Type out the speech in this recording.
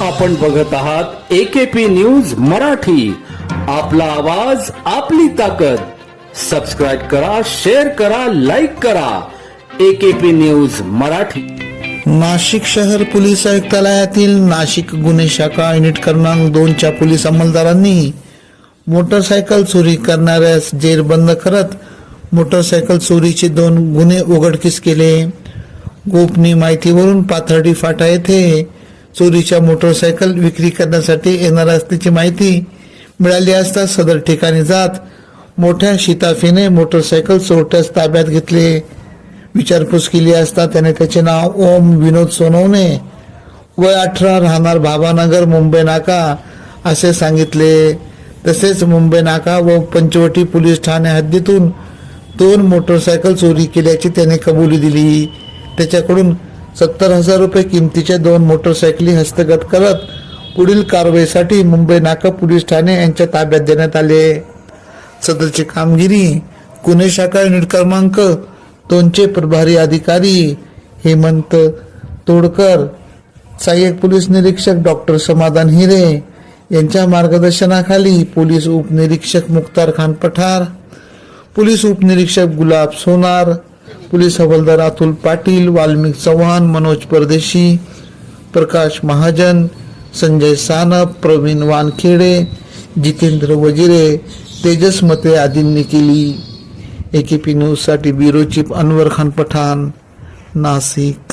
आपण बघत आहात एकेपी न्यूज मराठी. आपला आवाज आपली ताकद. सबस्क्राईब करा शेअर करा लाईक करा. AKP news Marathi. नाशिक शहर पोलीस आयुक्तालयातील नाशिक गुन्हे शाखा युनिट क्रमांक दोनच्या पोलीस अंमलदारांनी मोटरसायकल चोरी करणाऱ्यास जेरबंद करत मोटरसायकल चोरीचे दोन गुन्हे उघडकीस केले. गोपनीय माहितीवरून पाथर्डी फाटा येथे चोरीच्या मोटरसायकल विक्री करण्यासाठी येणार असल्याची माहिती मिळाली असता सदर ठिकाणी जात मोठ्या शिताफीने मोटरसायकल चोरट्यास ताब्यात घेतले. विचारपूस केली असता त्याने त्याचे नाव ओम विनोद सोनवणे वय अठरा राहणार भाभानगर मुंबई नाका असे सांगितले. तसेच मुंबई नाका व पंचवटी पोलीस ठाणे हद्दीतून दोन मोटरसायकल चोरी केल्याची त्याने कबुली दिली. त्याच्याकडून सत्तर हजार रुपये किमतीच्या दोन मोटरसायकली हस्तगत करत पुढील कारवाईसाठी मुंबई नाका पोलीस ठाणे यांच्या ताब्यात देण्यात आले. सदरची कामगिरी गुन्हे शाखा युनिट क्रमांक दोनचे प्रभारी अधिकारी हेमंत तोडकर सहाय्यक पोलीस निरीक्षक डॉक्टर समाधान हिरे यांच्या मार्गदर्शनाखाली पोलीस उपनिरीक्षक मुख्तार खान पठार पोलीस उपनिरीक्षक गुलाब सोनार पोलीस हवालदार अतुल पाटील वाल्मिक चव्हाण मनोज परदेशी प्रकाश महाजन संजय सानप प्रवीण वानखेडे जितेंद्र वजिरे तेजस मते आदींनी केली. एकेपी न्यूजसाठी ब्युरो चीफ अनवर खान पठाण नाशिक.